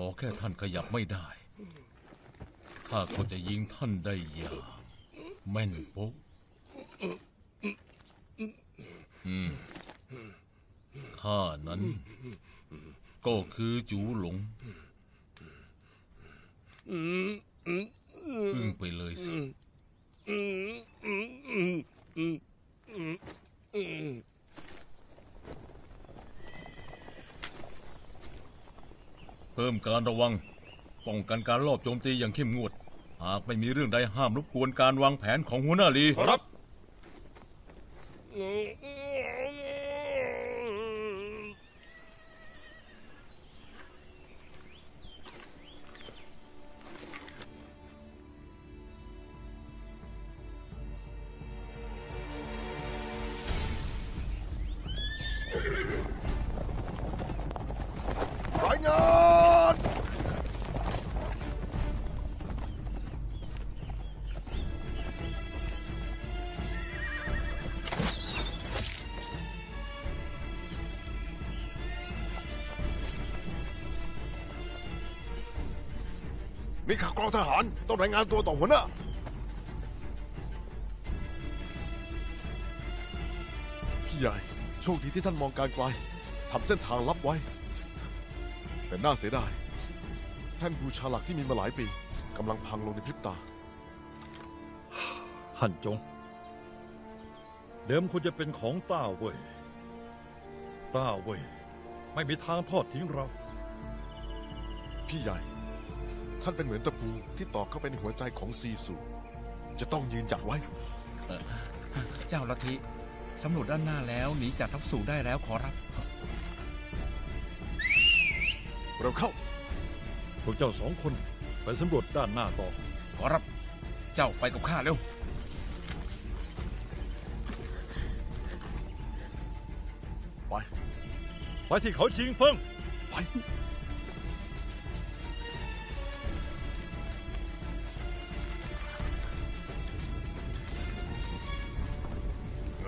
ขอแค่ท่านขยับไม่ได้ข้าก็จะยิงท่านได้อย่างแม่นปุ๊อืมข้านั้น ก็คือจูหลงอึ้งไปเลยสิ เพิ่มการระวัง ป้องกันการลอบโจมตีอย่างเข้มงวด หากไม่มีเรื่องใดห้ามรบกวนการวางแผนของหัวหน้าลี ขอรับ องทหารต้องรายงานตัวต่อหัวหน้าพี่ใหญ่โชคดีที่ท่านมองการไกลทำเส้นทางลับไว้ แต่น่าเสียดายแท่นบูชาหลักที่มีมาหลายปีกำลังพังลงในพริบตา ฮั่นจง เดิมควรจะเป็นของต้าเว่ยต้าเว่ยไม่มีทางทอดทิ้งเรา พี่ใหญ่ ท่านเป็นเหมือนตะปูที่ตอกเข้าไปในหัวใจของซีซูจะต้องยืนหยัดไว้ เจ้าลัทธิสำรวจด้านหน้าแล้วหนีจากทัพสู่ได้แล้วขอรับ เราเข้า พวกเจ้าสองคนไปสำรวจด้านหน้าต่อ ขอรับ เจ้าไปกับข้าเร็ว ไป ไปที่เขาชิงเฟิงไป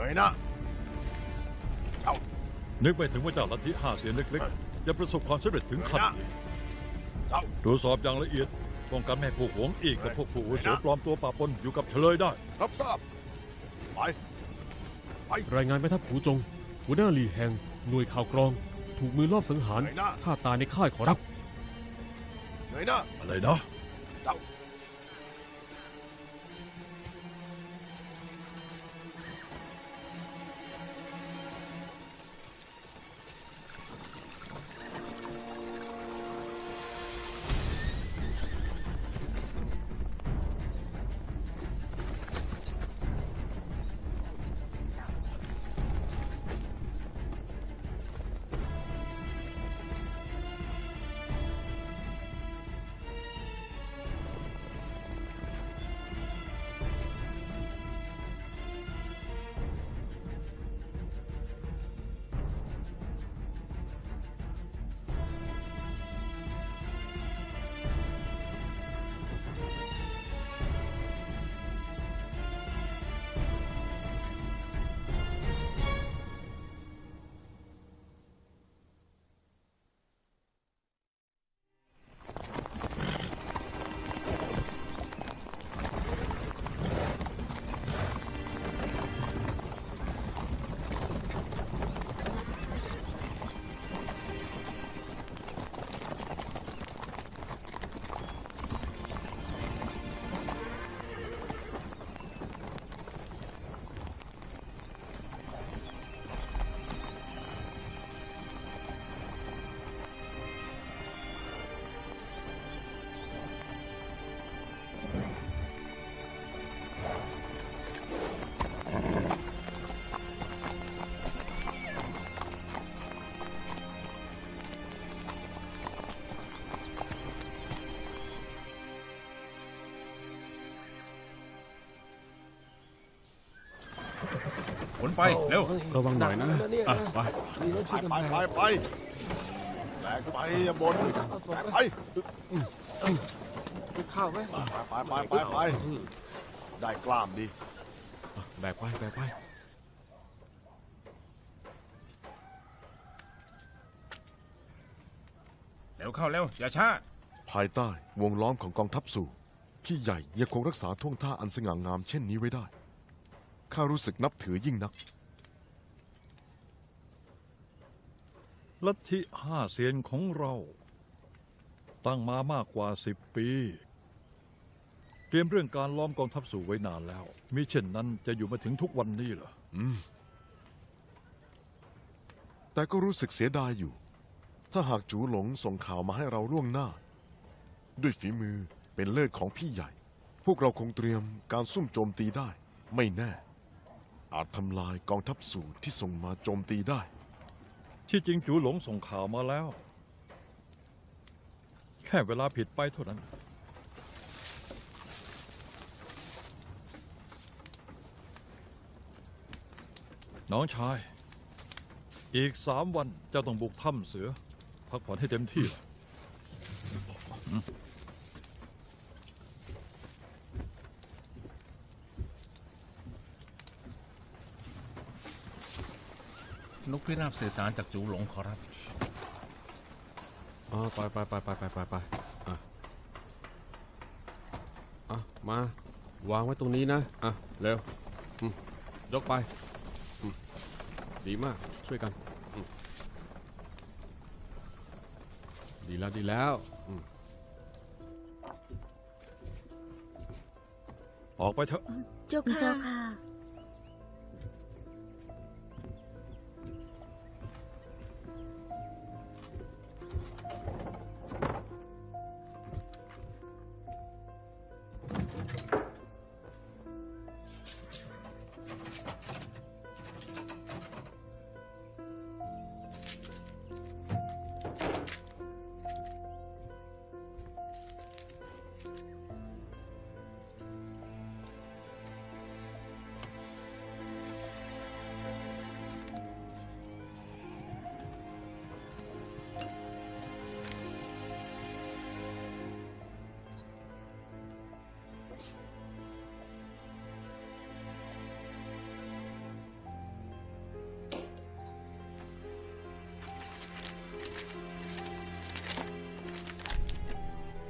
เงยหนะเอานึกไปถึงว่าเจ้าลัทธิห้าเสียนเล็กๆ จะประสบความสำเร็จถึงขั้นนี้เอาตรวจสอบอย่างละเอียดป้องกันแม่ให้ผู้หวงอีกกับพวกผู้อาวุโสปลอมตัวปะปนอยู่กับเฉลยได้ รับทราบไป รายงานแม่ทัพผูจง หัวหน้าหลีแห่งหน่วยข่าวกรอง ถูกมือลอบสังหารไหนนะฆ่าตายในค่ายขอรับเงยหน้าอะไรนะ ไป เร็ว ระวังหน่อยนะอะไปไปไปไปไปแบกไปอย่าบนแบกไปข้าวไหมไปไปไปไปไปได้กล้ามดีแบกไปแบกไปเร็วร็วเข้าเร็วอย่าช้าภายใต้วงล้อมของกองทัพสู่พี่ใหญ่ยังคงรักษาท่วงท่าอันสง่างามเช่นนี้ไว้ได้ ข้ารู้สึกนับถือยิ่งนัก ลัทธิห้าเซียนของเรา ตั้งมามากกว่าสิบปี เตรียมเรื่องการล้อมกองทัพสู่ไว้นานแล้ว มิเช่นนั้นจะอยู่มาถึงทุกวันนี้เหรอแต่ก็รู้สึกเสียดายอยู่ ถ้าหากจูหลงส่งข่าวมาให้เราล่วงหน้า ด้วยฝีมือเป็นเลิศของพี่ใหญ่ พวกเราคงเตรียมการซุ่มโจมตีได้ ไม่แน่ อาจทำลายกองทัพสู่ที่ส่งมาโจมตีได้ ที่จริงจูหลงส่งข่าวมาแล้ว แค่เวลาผิดไปเท่านั้น น้องชาย อีกสามวันเจ้าต้องบุกถ้ำเสือ พักผ่อนให้เต็มที่ นกพิราบสื่อสารจากจูหลงขอรับ อ๋อไปไปไปไปไปไปไปอะอะมาวางไว้ตรงนี้นะอะเร็วอืมยกไปอืมดีมากช่วยกันอืมดีแล้วดีแล้วอืมออกไปเถอะ เจ้าค่ะ เจ้าค่ะ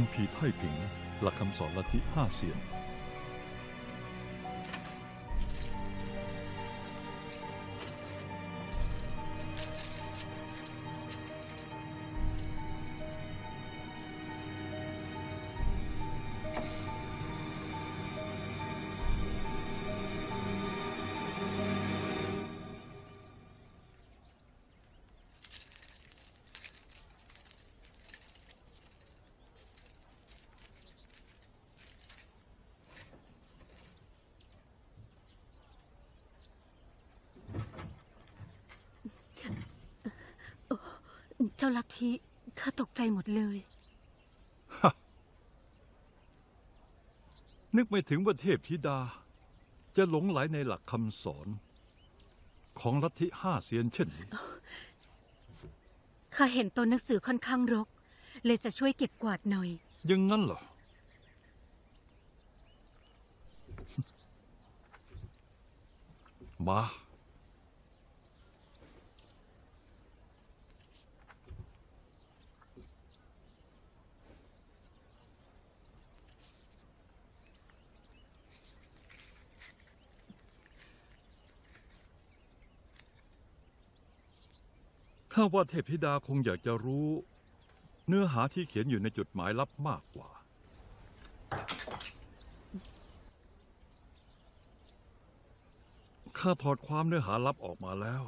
คำพีไท่ผิง หลักคำสอนลัทธิห้าเสียน จ้าลัทธิข้าตกใจหมดเลย นึกไม่ถึงว่าเทพธิดา จะหลงไหลในหลักคำสอน ของลัทธิห้าเซียนเช่นนี้ข้าเห็นตัวหนังสือค่อนข้างรก เลยจะช่วยเก็บกวาดหน่อย อยังงั้นเหรอ มา ข้าว่าเทพธิดาคงอยากจะรู้ เนื้อหาที่เขียนอยู่ในจดหมายลับมากกว่า ข้าถอดความเนื้อหาลับออกมาแล้ว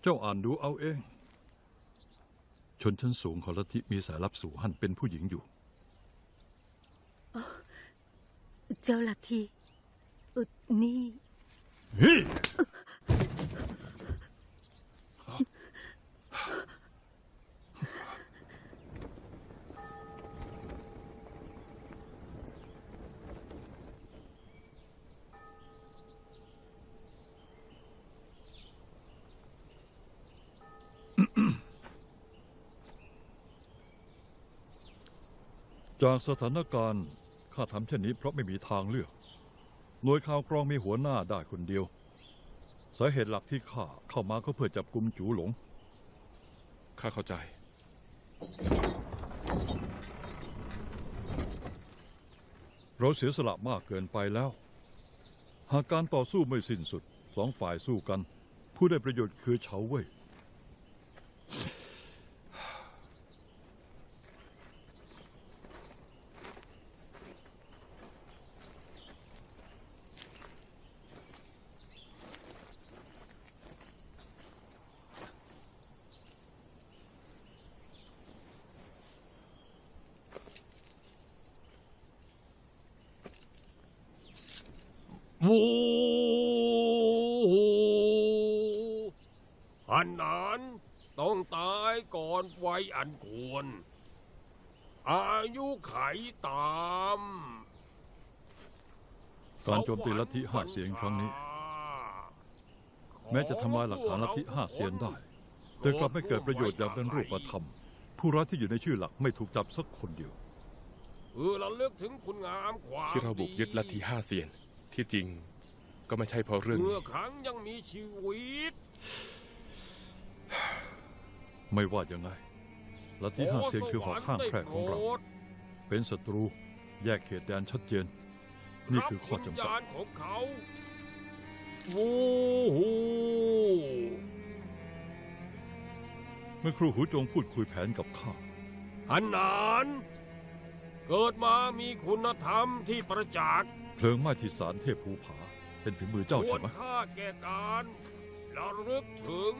เจ้าอ่านดูเอาเอง ชนชั้นสูงของลัทธิมีสายลับสู่หันเป็นผู้หญิงอยู่ เจ้าลัทธินี่ จากสถานการณ์ข้าทำเช่นนี้เพราะไม่มีทางเลือก หน่วยข่าวกรองมีหัวหน้าได้คนเดียว สาเหตุหลักที่ข้าเข้ามาก็เพื่อจับกลุ่มจูหลง ข้าเข้าใจ เราเสียสละมากเกินไปแล้ว หากการต่อสู้ไม่สิ้นสุด สองฝ่ายสู้กัน ผู้ได้ประโยชน์คือเฉาเว่ย วูอันนั้นต้องตายก่ อนวัยอันควร อายุไขตามการโจมตีลัทธิห้าเสียงครั้งนี้ แม้จะทำลายหลักฐานลัทธิห้าเสียนได้ แต่กลับไม่เกิดประโยชน์อย่างเป็นรูปธรรม ผู้ร้ายที่อยู่ในชื่อหลักไม่ถูกจับสักคนเดียวเออเราเลือกถึงคุณงามความที่เราบุกยึดลัทธิห้าเซียนที่จริงก็ไม่ใช่เพราะเรื่องเมื่นี้อครั้งยังมีชีวิต ไม่ว่ายังไง ลัทธิห้าเสียงคือหอข้างแคร่ของเรา เป็นศัตรูแยกเขตแดนชัดเจน นี่คือข้อจำกัดรับวิญญาณของเขาวูฮูเมื่อครูหูจงพูดคุยแผนกับข้าอันนาน เกิดมามีคุณธรรมที่ประจักษ์เพลิงไหม้ที่สารเทพภูผา เป็นฝีมือเจ้าควใช่รไหมค่าแก่การระลึกถึง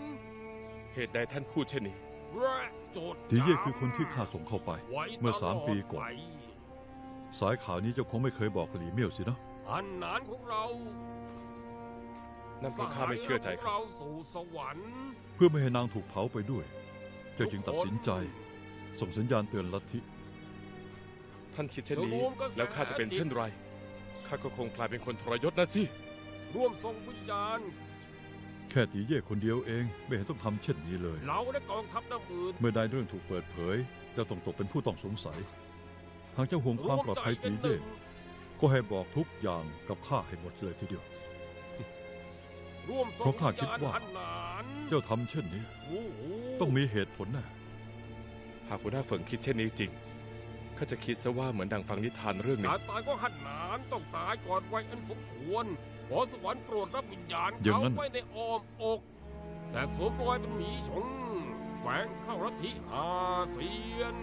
เหตุใดท่านพูดเช่นนี้ และจดดีเย่จำคือคนที่ข้าส่งเข้าไปไว้เมื่อสามปีก่อนตลดไปสายข่าวนี้เจ้าคงไม่เคยบอกหลีเมี่ยวสินะอันนานของเรานั่นเพราะข้าไม่เชื่อใจสหยเขาเราสู่สวรรค์เพื่อไม่ให้นางถูกเผาไปด้วย เจ้าจึงตัดสินใจ ส่งสัญญาณเตือนลัทธิ ท่านคิดเช่นนี้ แล้วข้าจะเป็นเช่นไร ข้าก็คงกลายเป็นคนทรยศนะสิ ร่วมส่งวิญญาณ แค่ตีเย่คนเดียวเอง ไม่เห็นต้องทำเช่นนี้เลย เราและกองทัพน้ำอื่น เมื่อได้เรื่องถูกเปิดเผยเจ้าต้องตกเป็นผู้ต้องสงสัย หากเจ้าห่วงความปลอดภัยตีเย่ก็ให้บอกทุกอย่างกับข้าให้หมดเลยทีเดียว ร่วมส่งเพราะข้าคิดว่า ญญณอันนานเจ้าทำเช่นนี้วูหูต้องมีเหตุผลแน่หากหัวหน้าเฟิงคิดเช่นนี้จริง ข้าจะคิดซะว่าเหมือนดังฟังนิทานเรื่องนี้การตายก็หันหนานต้องตายก่อนวัยอันสมควร ขอสวรรค์โปรดรับวิญญาณอย่างเขานั้นไว้ในอ้อมอก แต่สวมรอยเป็นหมีชงแฝงเข้ารัทธิอาเซียน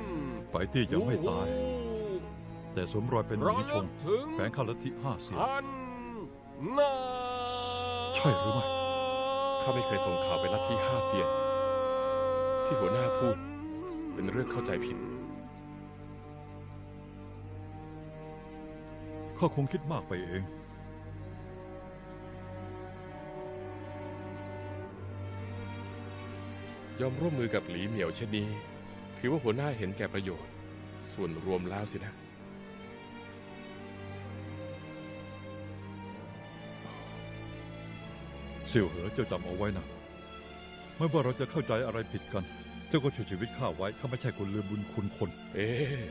ไปตี้ยังไม่ตายวูหูแต่สวมรอยเป็นหระมีชลึงกถึงแฝงเข้าลัทธิห้าเสียนอันนานใช่หรือไม่ข้าไม่เคยส่งข่าวไปลัทธิห้าเซียน ที่หัวหน้าพูด เป็นเรื่องเข้าใจผิดข้าคงคิดมากไปเอง ยอมร่วมมือกับหลีเหมียวเช่นนี้ ถือว่าหัวหน้าเห็นแก่ประโยชน์ ส่วนรวมแล้วสินะ เสี่ยวเหอเจ้าจำเอาไว้นะ ไม่ว่าเราจะเข้าใจอะไรผิดกัน เจ้าก็ช่วยชีวิตข้าไว้ข้าไม่ใช่คนลืมบุญคุณคน เอ๊ะ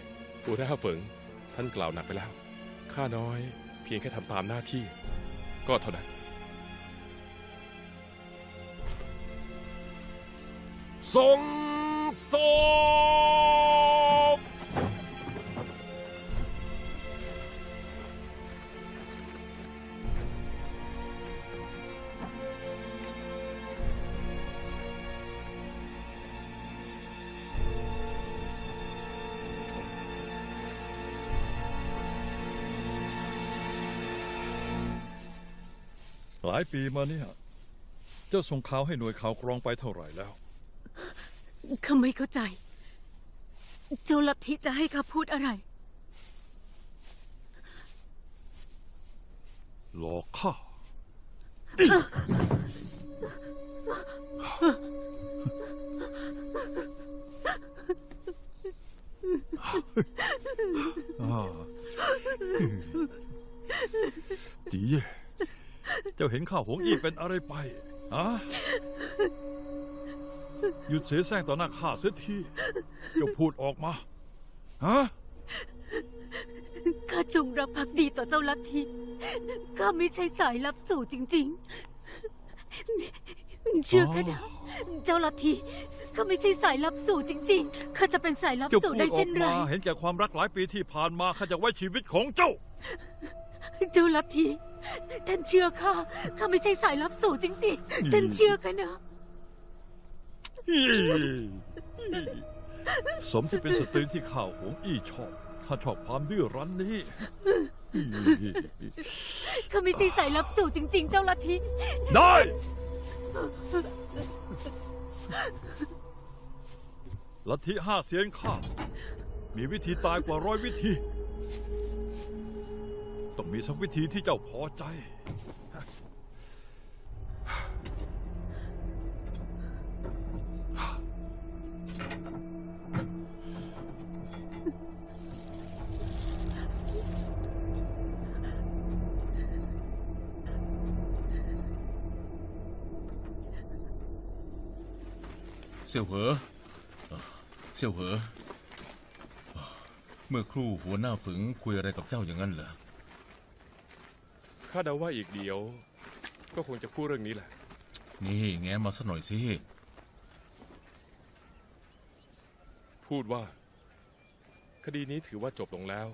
หัวหน้าเฟิง ท่านกล่าวหนักไปแล้ว ข้าน้อย เพียงแค่ทำตามหน้าที่ ก็เท่านั้น ส่งศพหลายปีมาเนี่ย เจ้าส่งข่าวให้หน่วยข่าวกรองไปเท่าไหร่แล้ว ข้าไม่เข้าใจ เจ้าลัทธิจะให้ข้าพูดอะไร หลอกข้า อ่าจีเย่เจ้าเห็นข้าวหงอี้เป็นอะไรไปอะ หยุดเสียแซงต่อหน้าข้าเสียทีเจ้าพูดออกมา ฮะ ข้าจงรักภักดีต่อเจ้าลัทธิ ข้าไม่ใช่สายลับสู่จริง ๆ เชื่อข้านะ เจ้าลัทธิ ข้าไม่ใช่สายลับสู่จริง ๆ ข้าจะเป็นสายลับเจ้าสู่พูดได้ออเช่นกไร มาเห็นแก่ความรักหลายปีที่ผ่านมาข้าจะไว้ชีวิตของเจ้า เจ้าลัทธิ ท่านเชื่อข้า ข้าไม่ใช่สายลับสู่จริง ๆ ท่านเชื่อข้านะ สมที่เป็นสตรีที่ข้าวหงอี้ชอบ ข้าชอบความดื้อรั้นนี้ข้าไม่ใช่สายลับสู่จริง ๆ เจ้าลัทธิ ได้ ลัทธิห้าเสียนข้า มีวิธีตายกว่าร้อยวิธี ต้องมีสักวิธีที่เจ้าพอใจ เสี่ยวเหอเอ่อเสี่ยวเหอเอ่อเมื่อครู่หัวหน้าฝึงคุยอะไรกับเจ้าอย่างนั้นเหรอ ข้าเดาว่าอีกเดียว ก็คงจะพูดเรื่องนี้แหละ นี่แง้มมาสักหน่อยสิ พูดว่า คดีนี้ถือว่าจบลงแล้ว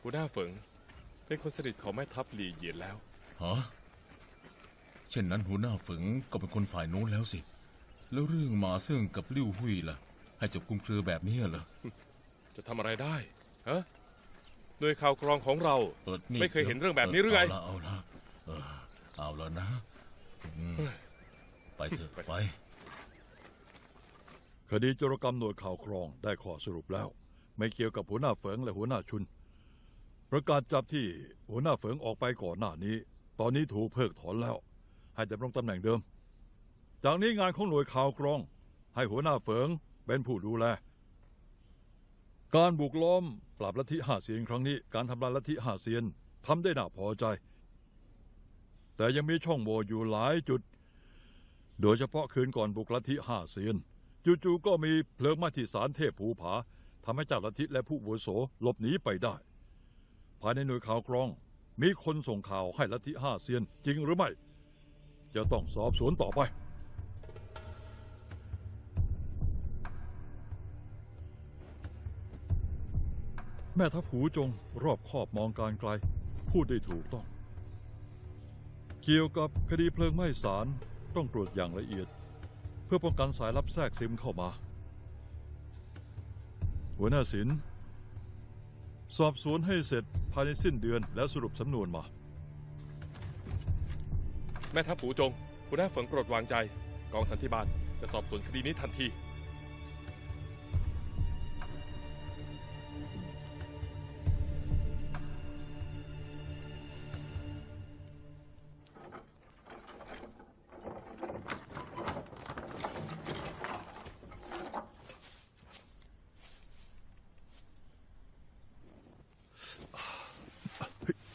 หัวหน้าเฟิงเป็นคนสนิทของแม่ทัพหลีเหยียนแล้ว ฮะ เช่นนั้นหัวหน้าฝึงก็เป็นคนฝ่ายโน้นแล้วสิ แล้วเรื่องหมาซึ่งกับลิ้วหุยล่ะ ให้จบคลุมเครือแบบนี้เหรอ จะทำอะไรได้ฮะหน่วยข่าวกรองของเรา เออนี่ไม่เคยเห็นเรื่องแบบนี้หรือไง เอาละเอาละเออเอาละนะอืมไปเถอะไป คดีโจรกรรมหน่วยข่าวครองได้ข้อสรุปแล้ว ไม่เกี่ยวกับหัวหน้าเฟิงและหัวหน้าชุน ประกาศจับที่หัวหน้าเฟิงออกไปก่อนหน้านี้ ตอนนี้ถูกเพิกถอนแล้ว ให้ดำรงตำแหน่งเดิม จากนี้งานของหน่วยข่าวกรอง ให้หัวหน้าเฟิงเป็นผู้ดูแล การบุกล้อมปราบลัทธิห้าเซียนครั้งนี้ การทำลายลัทธิห้าเซียนทำได้น่าพอใจ แต่ยังมีช่องโหว่อยู่หลายจุด โดยเฉพาะคืนก่อนบุกลัทธิห้าเซียนจู่ๆก็มีเพลิงไหม้ที่ศาลเทพภูผาทำให้เจ้าลัทธิและผู้อาวุโสหลบหนีไปได้ ภายในหน่วยข่าวกรอง มีคนส่งข่าวให้ลัทธิห้าเซียนจริงหรือไม่ จะต้องสอบสวนต่อไป แม่ทัพหูจงรอบคอบมองการไกล พูดได้ถูกต้อง เกี่ยวกับคดีเพลิงไหม้ศาลต้องตรวจอย่างละเอียด เพื่อป้องกันสายลับแทรกซึมเข้ามา หัวหน้าศิลสอบสวนให้เสร็จภายในสิ้นเดือนแล้วสรุปสำนวนมา แม่ทัพหูจงหัวหน้าเฟิงโปรดวางใจ กองสันติบาลจะสอบสวนคดีนี้ทันที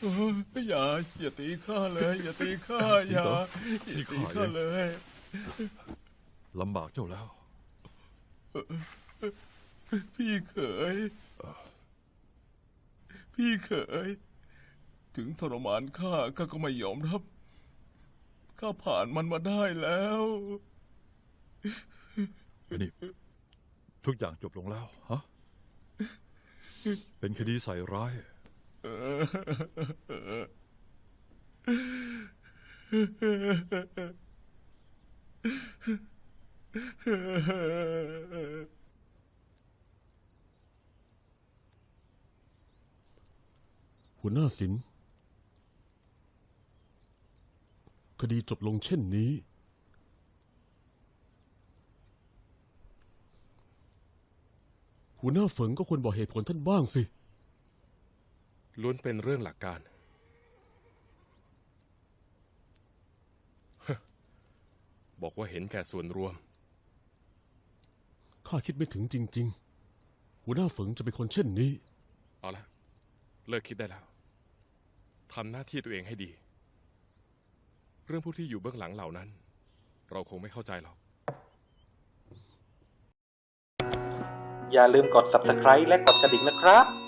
อย่าอย่าตีข้าเลย อย่าตีข้าอย่าอย่าตีข้าเลยยลำบากเจ้าแล้ว พี่เขยพี่เขยถึงทรมานข้าข้าก็ไม่ยอมรับ ข้าผ่านมันมาได้แล้วนี่ทุกอย่างจบลงแล้วฮะเป็นคดีใส่ร้าย หัวหน้าศิลป์คดีจบลงเช่นนี้ หัวหน้าเฝิงก็ควรบอกเหตุผลท่านบ้างสิ ล้วนเป็นเรื่องหลักการ บอกว่าเห็นแก่ส่วนรวม ข้าคิดไม่ถึงจริง ๆ หัวหน้าเฝิงจะเป็นคนเช่นนี้ เอาละ เลิกคิดได้แล้ว ทำหน้าที่ตัวเองให้ดี เรื่องผู้ที่อยู่เบื้องหลังเหล่านั้น เราคงไม่เข้าใจหรอก อย่าลืมกด subscribe และกดกระดิ่งนะครับ